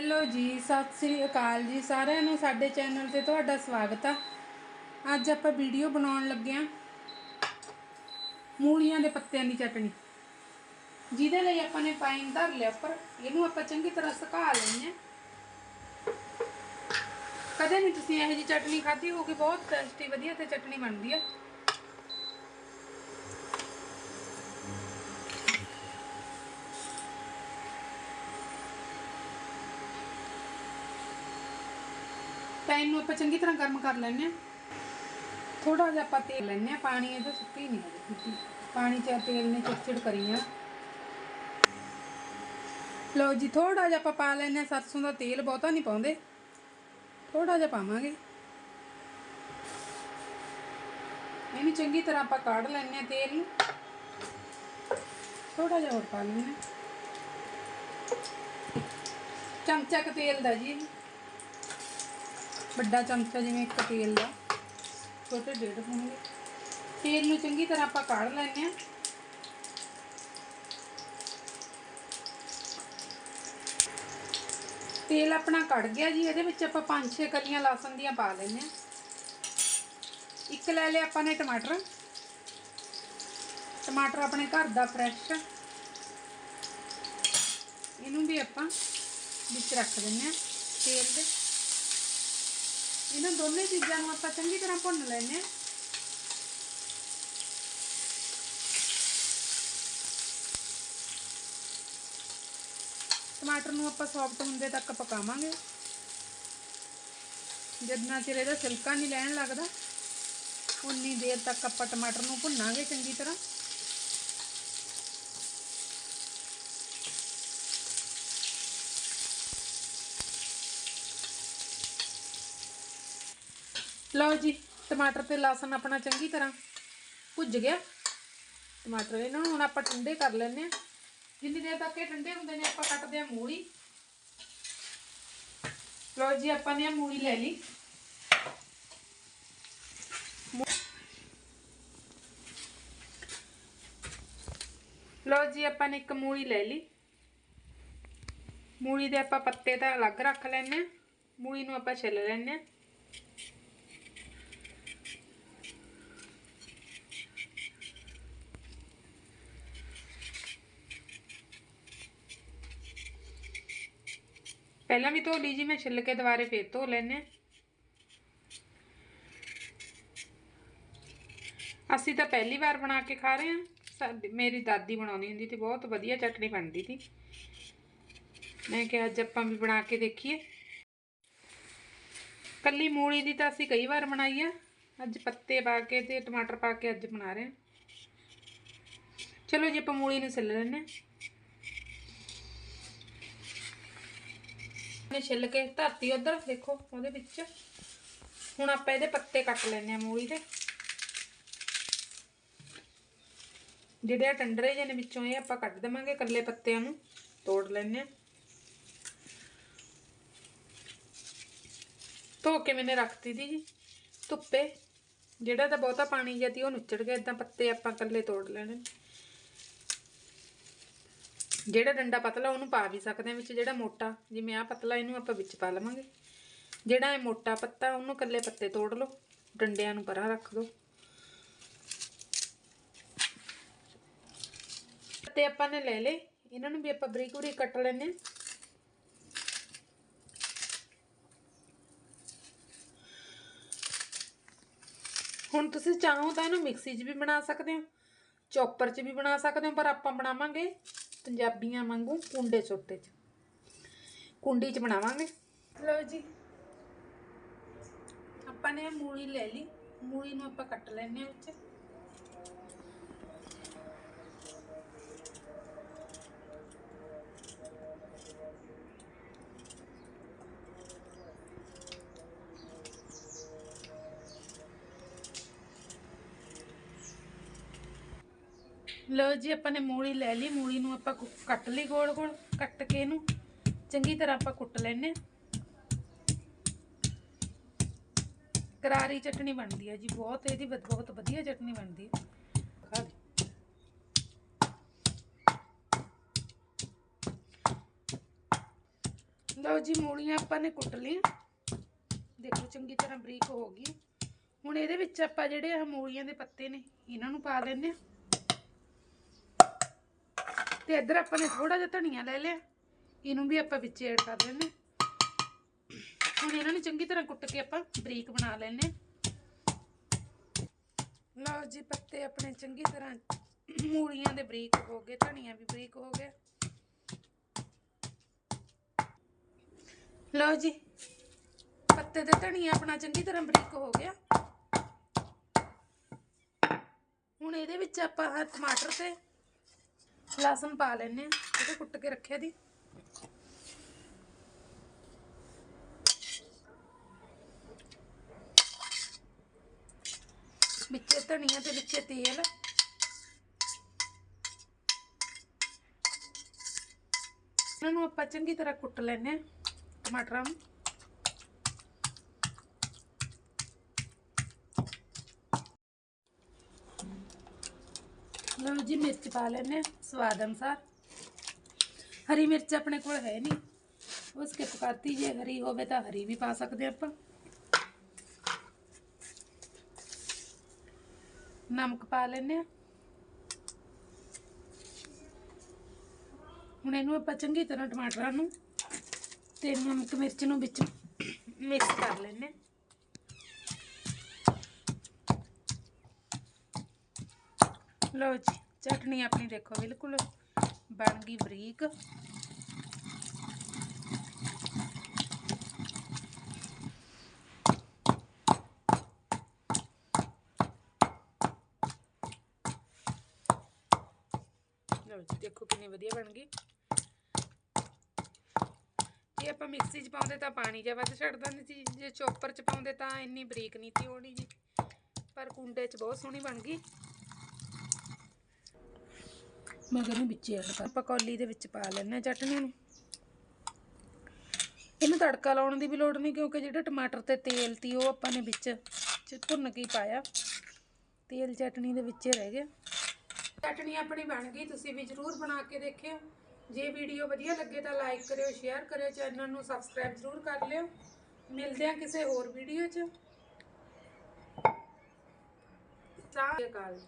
Hello ਜੀ, ਸਤਿ ਸ੍ਰੀ ਅਕਾਲ ਜੀ। ਸਾਰਿਆਂ ਨੂੰ ਸਾਡੇ ਚੈਨਲ ਤੇ ਤੁਹਾਡਾ ਸਵਾਗਤ ਆ। ਅੱਜ ਆਪਾਂ ਵੀਡੀਓ ਬਣਾਉਣ ਲੱਗੇ ਆ ਮੂਲੀਆਂ ਦੇ ਪੱਤਿਆਂ ਦੀ ਚਟਣੀ ਜਿਹਦੇ ਲਈ ਆਪਾਂ ਨੇ ਪਾਈਨ ਧਰ ਲਿਆ ਉੱਪਰ। ਇਹਨੂੰ ਆਪਾਂ ਚੰਗੀ ਤਰ੍ਹਾਂ ਸੁਕਾ ਲੈਣੇ ਆ। ਕਦੇ ਨਹੀਂ ਤੁਸੀਂ ਇਹੋ ਜਿਹੀ ਚਟਣੀ ਖਾਧੀ ਹੋਊਗੀ। ਬਹੁਤ ਟੇਸਟੀ ਵਧੀਆ ਤੇ ਚਟਣੀ ਬਣਦੀ ਆ। ਪੈਨ ਨੂੰ ਆਪਾਂ ਚੰਗੀ ਤਰ੍ਹਾਂ ਗਰਮ ਕਰ ਲੈਣੇ ਆ ਥੋੜਾ ਜਿਹਾ ਆਪਾਂ ਤੇਲ ਲੈਣੇ ਆ ਪਾਣੀ ਇਹਦੇ ਸੁੱਕੀ ਨਹੀਂ ਹਜੇ ਪਾਣੀ ਚ ਤੇਲ ਨੇ ਚਿੜਚਿੜ ਕਰੀ ਆ ਲਓ ਜੀ ਥੋੜਾ ਜਿਹਾ ਆਪਾਂ ਪਾ ਲੈਣੇ ਆ ਸਰਸੋਂ ਦਾ ਤੇਲ ਬਹੁਤਾ ਨਹੀਂ ਪਾਉਂਦੇ। ਥੋੜਾ ਜਿਹਾ ਪਾਵਾਂਗੇ। ਇਹਨੂੰ ਚੰਗੀ ਤਰ੍ਹਾਂ ਆਪਾਂ ਕਾੜ ਲੈਣੇ ਆ ਤੇਲ ਨੂੰ। ਥੋੜਾ ਜਿਹਾ ਹੋਰ ਪਾ ਲੈਣੇ ਚਮਚਾ ਕੁ ਤੇਲ ਦਾ ਜੀ ਵੱਡਾ ਚਮਚਾ ਜਿਵੇਂ ਇੱਕ ਤੇਲ ਦਾ, ਛੋਟੇ ਡੇਢ ਹੋਣਗੇ ਤੇਲ ਨੂੰ ਚੰਗੀ ਤਰ੍ਹਾਂ ਆਪਾਂ ਕਾੜ ਲੈਂਦੇ ਆ ਤੇਲ ਆਪਣਾ ਕੜ ਗਿਆ ਜੀ, ਇਹਦੇ ਵਿੱਚ ਆਪਾਂ 5-6 ਕਲੀਆਂ ਲਸਣ ਦੀਆਂ ਪਾ ਲੈਂਦੇ ਆ ਇੱਕ ਲੈ ਲਿਆ ਆਪਾਂ ਨੇ ਟਮਾਟਰ। ਟਮਾਟਰ ਆਪਣੇ ਘਰ ਦਾ ਫਰੈਸ਼ ਇਹਨੂੰ ਵੀ ਆਪਾਂ ਵਿੱਚ ਰੱਖ ਦਿੰਨੇ ਆ ਤੇਲ ਦੇ। ਇਹਨਾਂ ਦੋਨੇ ਚੀਜ਼ਾਂ ਨੂੰ ਆਪਾਂ ਚੰਗੀ ਤਰ੍ਹਾਂ ਭੁੰਨ ਲੈਣੇ ਆ ਟਮਾਟਰ ਨੂੰ ਆਪਾਂ ਸੌਫਟ ਹੁੰਦੇ ਤੱਕ ਪਕਾਵਾਂਗੇ। ਜਿੰਨਾ ਚਿਰ ਇਹਦਾ ਛਿਲਕਾ ਨਹੀਂ ਲੈਣ ਲੱਗਦਾ, ਉਨੀ ਦੇਰ ਤੱਕ ਆਪਾਂ ਟਮਾਟਰ ਨੂੰ ਭੁੰਨਾਂਗੇ ਚੰਗੀ ਤਰ੍ਹਾਂ। ਲਓ ਜੀ, ਟਮਾਟਰ ਤੇ ਲਸਣ ਆਪਣਾ ਚੰਗੀ ਤਰ੍ਹਾਂ ਭੁੱਜ ਗਿਆ। ਟਮਾਟਰ ਇਹਨਾਂ ਨੂੰ ਹੁਣ ਆਪਾਂ ਠੰਡੇ ਕਰ ਲੈਣੇ ਆ ਜਿੰਨੀ ਦੇਰ ਤੱਕ ਇਹ ਠੰਡੇ ਹੁੰਦੇ ਨੇ, ਆਪਾਂ ਕੱਟਦੇ ਆ ਮੂਲੀ। ਲਓ ਜੀ, ਆਪਾਂ ਨੇ ਮੂਲੀ ਲੈ ਲਈ। ਲਓ ਜੀ, ਆਪਾਂ ਨੇ ਇੱਕ ਮੂਲੀ ਲੈ ਲਈ। ਮੂਲੀ ਦੇ ਆਪਾਂ ਪੱਤੇ ਤਾਂ ਅਲੱਗ ਰੱਖ ਲੈਣੇ ਆ ਮੂਲੀ ਨੂੰ ਆਪਾਂ ਛਿੱਲ ਲੈਣੇ ਆ ਪਹਿਲਾਂ ਵੀ ਧੋ ਲਈ ਜੀ, ਮੈਂ ਛਿੱਲ ਕੇ ਦੁਬਾਰੇ ਫੇਰ ਧੋ ਲੈਨੇ ਅਸੀਂ ਤਾਂ ਪਹਿਲੀ ਵਾਰ ਬਣਾ ਕੇ ਖਾ ਰਹੇ ਹਾਂ। ਸਾਡੀ ਮੇਰੀ ਦਾਦੀ ਬਣਾਉਂਦੀ ਹੁੰਦੀ ਤੇ ਬਹੁਤ ਵਧੀਆ ਚਟਨੀ ਬਣਦੀ ਸੀ। ਮੈਂ ਕਿਹਾ ਅੱਜ ਆਪਾਂ ਵੀ ਬਣਾ ਕੇ ਦੇਖੀਏ। ਕੱਲੀ ਮੂਲੀ ਦੀ ਤਾਂ ਅਸੀਂ ਕਈ ਵਾਰ ਬਣਾਈ ਆ। ਅੱਜ ਪੱਤੇ ਪਾ ਕੇ ਤੇ ਟਮਾਟਰ ਪਾ ਕੇ ਅੱਜ ਬਣਾ ਰਹੇ ਹਾਂ। ਚਲੋ ਜੀ, ਆਪਾਂ ਮੂਲੀ ਨੂੰ ਛਿੱਲ ਲੈਨੇ ਨੇ ਛਿੱਲ ਕੇ ਧਰਤੀ ਉਧਰ, ਦੇਖੋ ਉਹਦੇ ਵਿੱਚ। ਹੁਣ ਆਪਾਂ ਇਹਦੇ ਪੱਤੇ ਕੱਟ ਲੈਣੇ ਆ ਮੂਲੀ ਦੇ। ਜਿਹੜੇ ਆ ਟੰਡਰੇ ਜਿਹੇ ਨੇ ਵਿੱਚੋਂ ਇਹ ਆਪਾਂ ਕੱਢ ਦੇਵਾਂਗੇ ਇਕੱਲੇ ਪੱਤਿਆਂ ਨੂੰ, ਤੋੜ ਲੈਣੇ ਆ ਧੋ ਕੇ ਮੈਨੇ ਰੱਖਤੀ ਦੀ ਜੀ, ਧੁੱਪੇ। ਜਿਹੜਾ ਤਾਂ ਬਹੁਤਾ ਪਾਣੀ ਜਾਂਦੀ ਉਹ ਨੁੱਚੜ ਗਿਆ। ਇਦਾਂ ਪੱਤੇ ਆਪਾਂ ਇਕੱਲੇ ਤੋੜ ਲੈਣੇ ਜਿਹੜਾ ਡੰਡਾ ਪਤਲਾ ਉਹਨੂੰ ਪਾ ਵੀ ਸਕਦੇ ਆ ਵਿੱਚ, ਜਿਹੜਾ ਮੋਟਾ, ਜਿਵੇਂ ਆ ਪਤਲਾ ਇਹਨੂੰ ਆਪਾਂ ਵਿੱਚ ਪਾ ਲਵਾਂਗੇ। ਜਿਹੜਾ ਇਹ ਮੋਟਾ ਪੱਤਾ, ਉਹਨੂੰ ਕੱਲੇ ਪੱਤੇ ਤੋੜ ਲਓ, ਡੰਡਿਆਂ ਨੂੰ ਪਰਾਂ ਰੱਖ ਦਿਓ ਪੱਤੇ ਆਪਾਂ ਨੇ ਲੈ ਲਏ, ਇਹਨਾਂ ਨੂੰ ਵੀ ਆਪਾਂ ਬਰੀਕ ਬਰੀਕ ਕੱਟ ਲੈਣੇ ਆ ਹੁਣ ਤੁਸੀਂ ਚਾਹੋ ਤਾਂ ਇਹਨੂੰ ਮਿਕਸੀ 'ਚ ਵੀ ਬਣਾ ਸਕਦੇ ਹੋ, ਚੌਪਰ 'ਚ ਵੀ ਬਣਾ ਸਕਦੇ ਹੋ, ਪਰ ਆਪਾਂ ਬਣਾਵਾਂਗੇ ਪੰਜਾਬੀਆਂ ਵਾਂਗੂ ਕੁੰਡੇ ਛੋਟੇ 'ਚ। ਕੁੰਡੀ 'ਚ ਬਣਾਵਾਂਗੇ। ਲਓ ਜੀ। ਆਪਾਂ ਨੇ ਮੂਲੀ ਲੈ ਲਈ। ਮੂਲੀ ਨੂੰ ਆਪਾਂ ਕੱਟ ਲੈਣੇ ਆ ਵਿੱਚ। ਲਓ ਜੀ, ਆਪਾਂ ਨੇ ਮੂਲੀ ਲੈ ਲਈ। ਮੂਲੀ ਨੂੰ ਆਪਾਂ ਕੱਟ ਲਈ ਗੋਲ ਗੋਲ, ਕੱਟ ਕੇ ਇਹਨੂੰ ਚੰਗੀ ਤਰ੍ਹਾਂ ਆਪਾਂ ਕੁੱਟ ਲੈਨੇ ਕਰਾਰੀ ਚਟਣੀ ਬਣਦੀ ਹੈ ਜੀ, ਬਹੁਤ ਇਹਦੀ ਬਹੁਤ ਵਧੀਆ ਚਟਣੀ ਬਣਦੀ ਹੈ। ਖਾ ਦੇ ਲਓ ਜੀ, ਮੂਲੀਆਂ ਆਪਾਂ ਨੇ ਕੁੱਟ ਲਈਆਂ। ਦੇਖੋ, ਚੰਗੀ ਤਰ੍ਹਾਂ ਬਰੀਕ ਹੋ ਗਈ ਹੁਣ ਇਹਦੇ ਵਿੱਚ ਆਪਾਂ ਜਿਹੜੇ ਆ ਮੂਲੀਆਂ ਦੇ ਪੱਤੇ ਨੇ, ਇਹਨਾਂ ਨੂੰ ਪਾ ਲੈਂਦੇ ਆ ਤੇ ਇੱਧਰ ਆਪਾਂ ਨੇ ਥੋੜਾ ਜਿਹਾ ਧਨੀਆ ਲੈ ਲਿਆ ਇਹਨੂੰ ਵੀ ਆਪਾਂ ਵਿੱਚ ਐਡ ਕਰ ਲੈਂਦੇ ਹਾਂ। ਹੁਣ ਇਹਨਾਂ ਨੂੰ ਚੰਗੀ ਤਰ੍ਹਾਂ ਕੁੱਟ ਕੇ ਆਪਾਂ ਬਰੀਕ ਬਣਾ ਲੈਂਦੇ ਹਾਂ। ਲਓ ਜੀ, ਪੱਤੇ ਆਪਣੇ ਚੰਗੀ ਤਰ੍ਹਾਂ ਮੂਲੀਆਂ ਦੇ ਬਰੀਕ ਹੋ ਗਏ, ਧਨੀਆ ਵੀ ਬਰੀਕ ਹੋ ਗਿਆ ਲਓ ਜੀ, ਪੱਤੇ ਤੇ ਧਨੀਆ ਆਪਣਾ ਚੰਗੀ ਤਰ੍ਹਾਂ ਬਰੀਕ ਹੋ ਗਿਆ ਹੁਣ ਇਹਦੇ ਵਿੱਚ ਆਪਾਂ ਟਮਾਟਰ ਤੇ ਲਸਣ ਪਾ ਲੈਣੇ ਆ ਇਹਦੇ ਕੁੱਟ ਕੇ ਰੱਖਿਆ ਦੀ। ਵਿੱਚੇ ਧਨੀਆ ਤੇ ਵਿੱਚ ਤੇਲ। ਇਹਨਾਂ ਨੂੰ ਆਪਾਂ ਚੰਗੀ ਤਰ੍ਹਾਂ ਕੁੱਟ ਲੈਣੇ ਆ ਟਮਾਟਰਾਂ ਨੂੰ। ਲਓ ਜੀ ਮਿਰਚ ਪਾ ਲੈਣੇ ਸਵਾਦ ਅਨੁਸਾਰ। ਹਰੀ ਮਿਰਚ ਆਪਣੇ ਕੋਲ ਹੈ ਨਹੀਂ। ਉਹ ਸਕਿਪ ਕਰਤੀ, ਜੇ ਹਰੀ ਹੋਵੇ ਤਾਂ ਹਰੀ ਵੀ ਪਾ ਸਕਦੇ ਆਪਾਂ। ਨਮਕ ਪਾ ਲੈਣੇ ਆ ਹੁਣ ਇਹਨੂੰ ਆਪਾਂ ਚੰਗੀ ਤਰ੍ਹਾਂ ਟਮਾਟਰਾਂ ਨੂੰ ਤੇ ਨਮਕ ਮਿਰਚ ਨੂੰ ਵਿੱਚ ਮਿਕਸ ਕਰ ਲੈਣੇ ਆ ਲਓ ਜੀ ਚਟਨੀ ਆਪਣੀ ਦੇਖੋ, ਬਿਲਕੁਲ ਬਣ ਗਈ ਬਰੀਕ। ਲਓ ਜੀ, ਦੇਖੋ ਕਿੰਨੀ ਵਧੀਆ ਬਣ ਗਈ। ਜੇ ਆਪਾਂ ਮਿਕਸੀ 'ਚ ਪਾਉਂਦੇ ਤਾਂ ਪਾਣੀ ਜਿਹਾ ਵੱਧ ਛੱਡ ਦਿੰਦੀ ਸੀ, ਜੇ ਚੋਪਰ 'ਚ ਪਾਉਂਦੇ ਤਾਂ ਇੰਨੀ ਬਰੀਕ ਨਹੀਂ ਤੀ ਹੋਣੀ ਜੀ। ਪਰ ਕੁੰਡੇ 'ਚ ਬਹੁਤ ਸੋਹਣੀ ਬਣ ਗਈ। ਮੈਂ ਕਹਿੰਦੀ ਵਿੱਚ ਐਡ ਕਰ ਆਪਾਂ ਕੌਲੀ ਦੇ ਵਿੱਚ ਪਾ ਲੈਣੇ ਆ ਚਟਨੀ ਨੂੰ। ਇਹਨੂੰ ਤੜਕਾ ਲਾਉਣ ਦੀ ਵੀ ਲੋੜ ਨਹੀਂ ਕਿਉਂਕਿ ਜਿਹੜਾ ਟਮਾਟਰ ਤੇ ਤੇਲ ਤੀ ਉਹ ਆਪਾਂ ਨੇ ਵਿੱਚ ਭੁੰਨ ਕੇ ਪਾਇਆ। ਤੇਲ ਚਟਨੀ ਦੇ ਵਿੱਚ ਰਹਿ ਗਿਆ। ਚਟਨੀ ਆਪਣੀ ਬਣ ਗਈ। ਤੁਸੀਂ ਵੀ ਜਰੂਰ ਬਣਾ ਕੇ ਦੇਖਿਓ। ਜੇ ਵੀਡੀਓ ਵਧੀਆ ਲੱਗੇ ਤਾਂ ਲਾਈਕ ਕਰਿਓ, ਸ਼ੇਅਰ ਕਰਿਓ, ਚੈਨਲ ਨੂੰ ਸਬਸਕ੍ਰਾਈਬ ਜ਼ਰੂਰ ਕਰ ਲਿਓ। ਮਿਲਦੇ ਆ ਕਿਸੇ ਹੋਰ ਵੀਡੀਓ 'ਚ। ਸਤਿ ਸ਼੍ਰੀ ਅਕਾਲ।